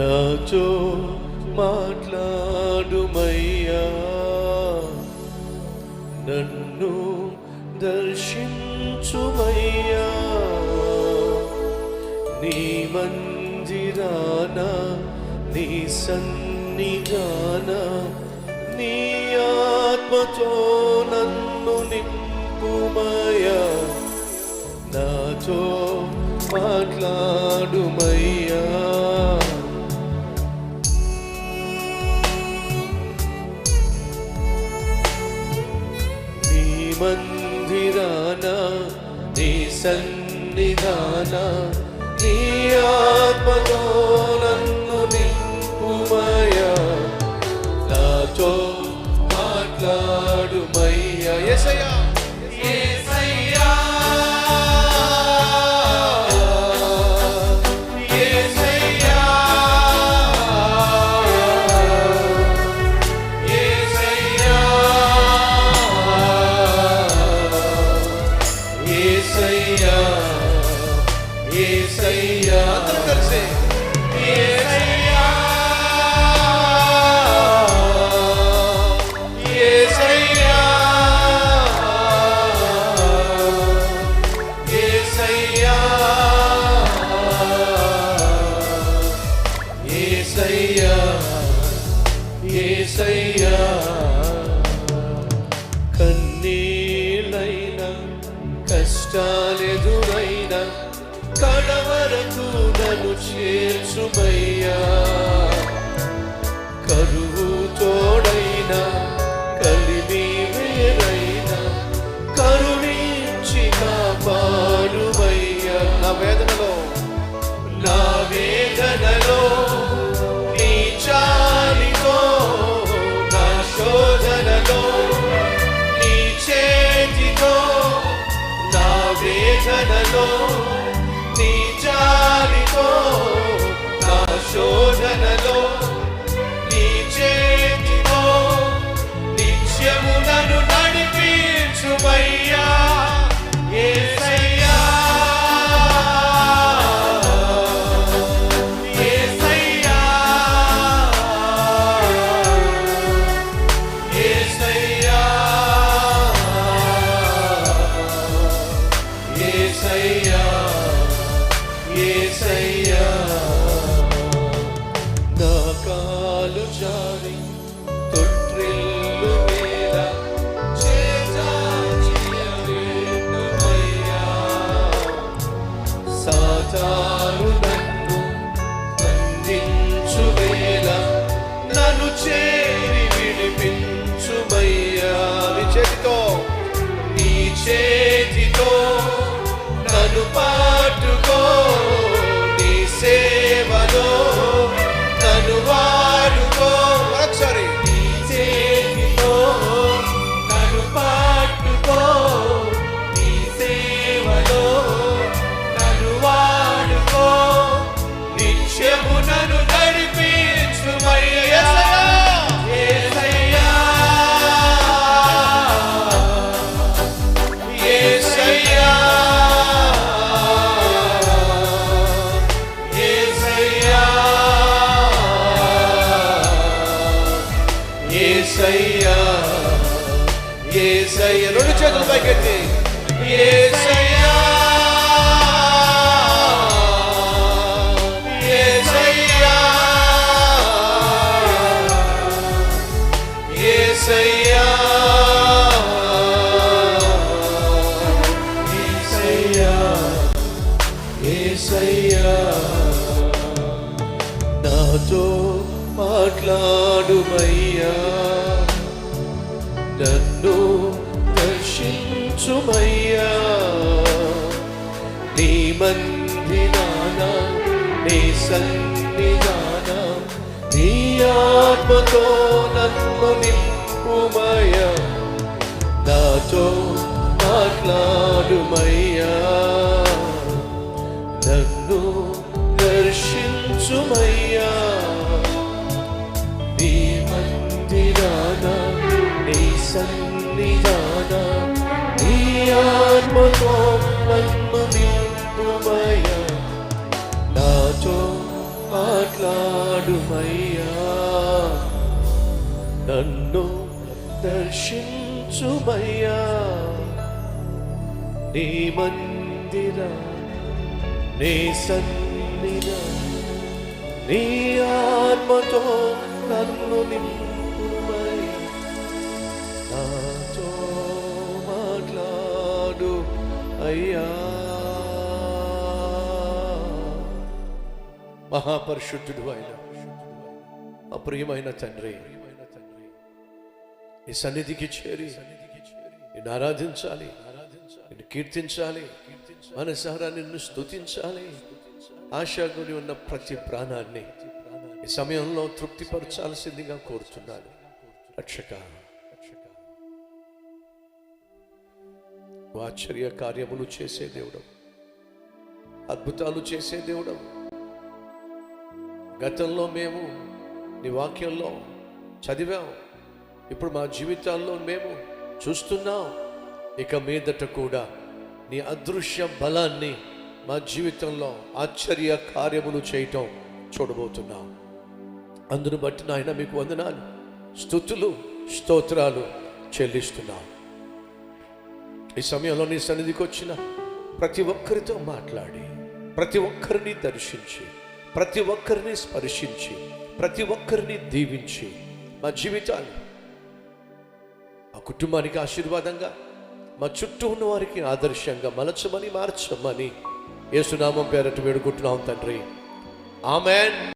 Nacho మాట్లాడుమయ్యా. నన్ను దర్శించుమయ్యా. నీ మందిరాన నీ సన్నిధాన నీ ఆత్మతో నన్ను నింపుమయ్యా. నాతో మాట్లాడుమయ్యా. మందిరాన నీ సన్నిధాన నీ ఆత్మతో నన్ను నింపుమయా నాతో మాట్లాడుమయ్యా. ఎసయా చేర్చుమయ్యా. కరువు తోడైనా కలిమి వేరైనా కరుణించి కాపాడుమయ్యా. నా వేదనలో నా వేదనలో నీ చాలితో నా శోధనలో నీ చేతితో నా వేదనలో చాలితో యేసయ్యా యేసయ్యా రెండు చేతులు పైకెత్తి. యేసయ్యా నాతో మాట్లాడుమయ్యా. నన్ను దర్శించుమయ్యా. నీ మందిరాన నీ సన్నిధాన నీ ఆత్మతో నన్ను నింపుమయ్యా. నాతో మాట్లాడుమయ్యా. నన్ను దర్శించుమయ్యా. సన్నిధాన నీ ఆత్మతో నన్ను నింపుమయ్యా. నాతో మాట్లాడు మాట్లాడుమయ్యా. నన్ను దర్శించుమయ్యా. నీ మందిర నీ సన్నిధ నీ ఆత్మతో నన్ను నింపుమయ్యా నాతో మాట్లాడు అయ్యా. మహాపరిశుద్ధుడు ఆయన అప్రియమైన తండ్రి ఈ సన్నిధికి చేరి నిన్ను ఆరాధించాలి నిన్ను కీర్తించాలి మనసారా నిన్ను స్థుతించాలి ఆశాగుని ఉన్న ప్రతి ప్రాణాన్ని ఈ సమయంలో తృప్తిపరచాల్సిందిగా కోరుతున్నాను. రక్షక ఆశ్చర్య కార్యములు చేసే దేవుడు అద్భుతాలు చేసే దేవుడు గతంలో మేము నీ వాక్యంలో చదివాం. ఇప్పుడు మా జీవితాల్లో మేము చూస్తున్నాం. ఇక మీదట కూడా నీ అదృశ్య బలాన్ని మా జీవితంలో ఆశ్చర్య కార్యములు చేయటం చూడబోతున్నాం. అందును బట్టి నాయన మీకు వందనాలు స్థుతులు స్తోత్రాలు చెల్లిస్తున్నాం. ఈ సమయంలో నీ సన్నిధికి వచ్చిన ప్రతి ఒక్కరితో మాట్లాడి ప్రతి ఒక్కరిని దర్శించి ప్రతి ఒక్కరిని స్పర్శించి ప్రతి ఒక్కరిని దీవించి మా జీవితాలు మా కుటుంబానికి ఆశీర్వాదంగా మా చుట్టూ ఉన్న వారికి ఆదర్శంగా మలచమని మార్చమని ఏసునామం పేరట వేడుకుంటున్నాం తండ్రి. ఆమెన్.